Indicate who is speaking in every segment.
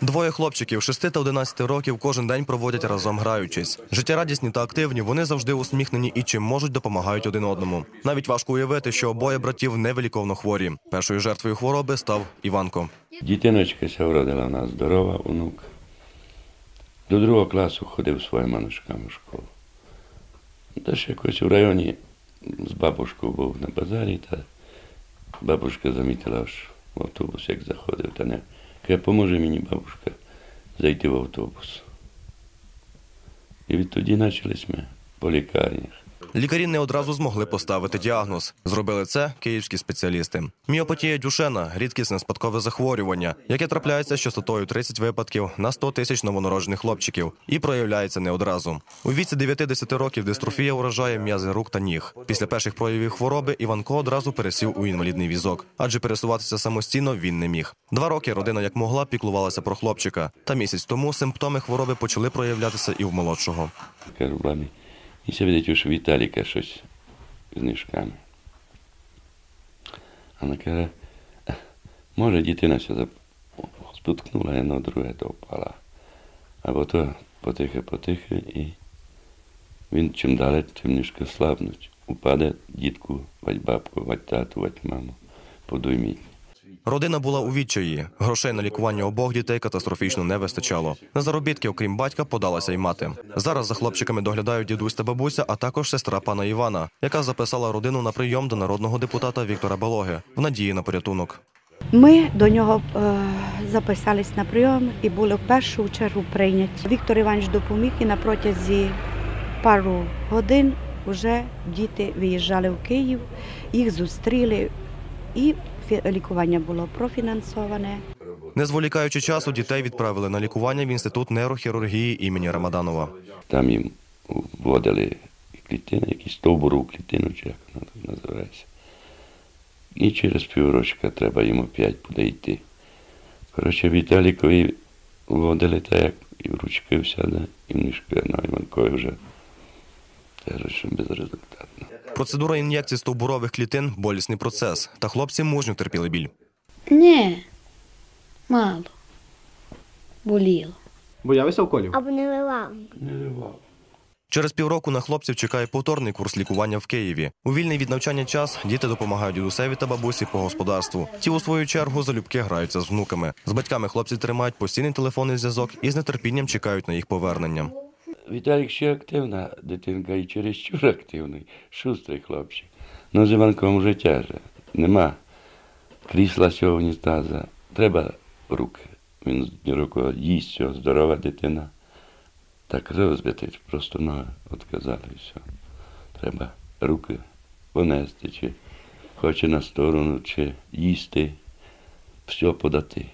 Speaker 1: Двоє хлопчиків 6 та 11 років кожен день проводять разом граючись. Життєрадісні та активні, вони завжди усміхнені і чим можуть допомагають один одному. Навіть важко уявити, що обоє братів невиліковно хворі. Першою жертвою хвороби став Іванко.
Speaker 2: Дітиночка ся вродила в нас здорова, онук. До другого класу ходив своїми ножками в школу. Теж якось в районі з бабушкою був на базарі, та бабушка замітила аж в автобус, як заходив, та не каже, поможе мені бабушка зайти в автобус. І відтоді почались ми по лікарнях.
Speaker 1: Лікарі не одразу змогли поставити діагноз. Зробили це київські спеціалісти. Міопатія Дюшена рідкісне спадкове захворювання, яке трапляється з частотою 30 випадків на 100 тисяч новонароджених хлопчиків і проявляється не одразу. У віці 9-10 років дистрофія уражає м'язи рук та ніг. Після перших проявів хвороби Іванко одразу пересів у інвалідний візок, адже пересуватися самостійно він не міг. Два роки родина як могла піклувалася про хлопчика. Та місяць тому симптоми хвороби почали проявлятися і в молодшого.
Speaker 2: І ся видить, що Віталіка щось з нишками. Вона каже, може дитина ся зап- споткнула одно друге, то впала. Або то потихи, і він чим далі, тим ніжка слабнуть. Упаде дітку, вать бабку, вать тату, вать маму, подойміть.
Speaker 1: Родина була у відчаї. Грошей на лікування обох дітей катастрофічно не вистачало. На заробітки, окрім батька, подалася й мати. Зараз за хлопчиками доглядають дідусь та бабуся, а також сестра пана Івана, яка записала родину на прийом до народного депутата Віктора Балоги в надії на порятунок.
Speaker 3: Ми до нього е, записались на прийом і були в першу чергу прийняті. Віктор Іванович допоміг і на протязі пару годин вже діти виїжджали в Київ, їх зустріли і лікування було профінансоване.
Speaker 1: Не зволікаючи часу, дітей відправили на лікування в інститут нейрохірургії імені Рамаданова.
Speaker 2: Там їм вводили клітини, якісь стовбуру клітину, чи як вона так називається. І через піврочка треба йому п'ять буде йти. Коротше, Віталікові вводили так, як і в ручки всяде, і в ніжки, ну, Іванкові вже що безрезультатно.
Speaker 1: Процедура ін'єкції стовбурових клітин болісний процес, та хлопці мужньо терпіли біль.
Speaker 4: Ні, мало. Боліло.
Speaker 5: Боявися уколів?
Speaker 6: Або не лила.
Speaker 2: Не ливав.
Speaker 1: Через півроку на хлопців чекає повторний курс лікування в Києві. У вільний від навчання час діти допомагають дідусеві та бабусі по господарству. Ті, у свою чергу, залюбки граються з внуками. З батьками хлопці тримають постійний телефонний зв'язок і з нетерпінням чекають на їх повернення.
Speaker 2: Віталік ще активна дитинка і чересчур активний, шустрий хлопчик. Ну, з Іванком вже тяже. Нема крісла цього унітаза. Треба руки. Він руку їсть, все, здорова дитина. Так розбити, просто ноги відказали все. Треба руки понести, чи хоче на сторону, чи їсти, все подати.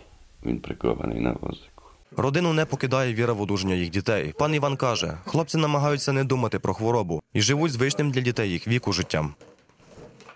Speaker 2: Він прикований на возику.
Speaker 1: Родину не покидає віра в одужання їх дітей. Пан Іван каже, хлопці намагаються не думати про хворобу і живуть звичним для дітей їх віку життям.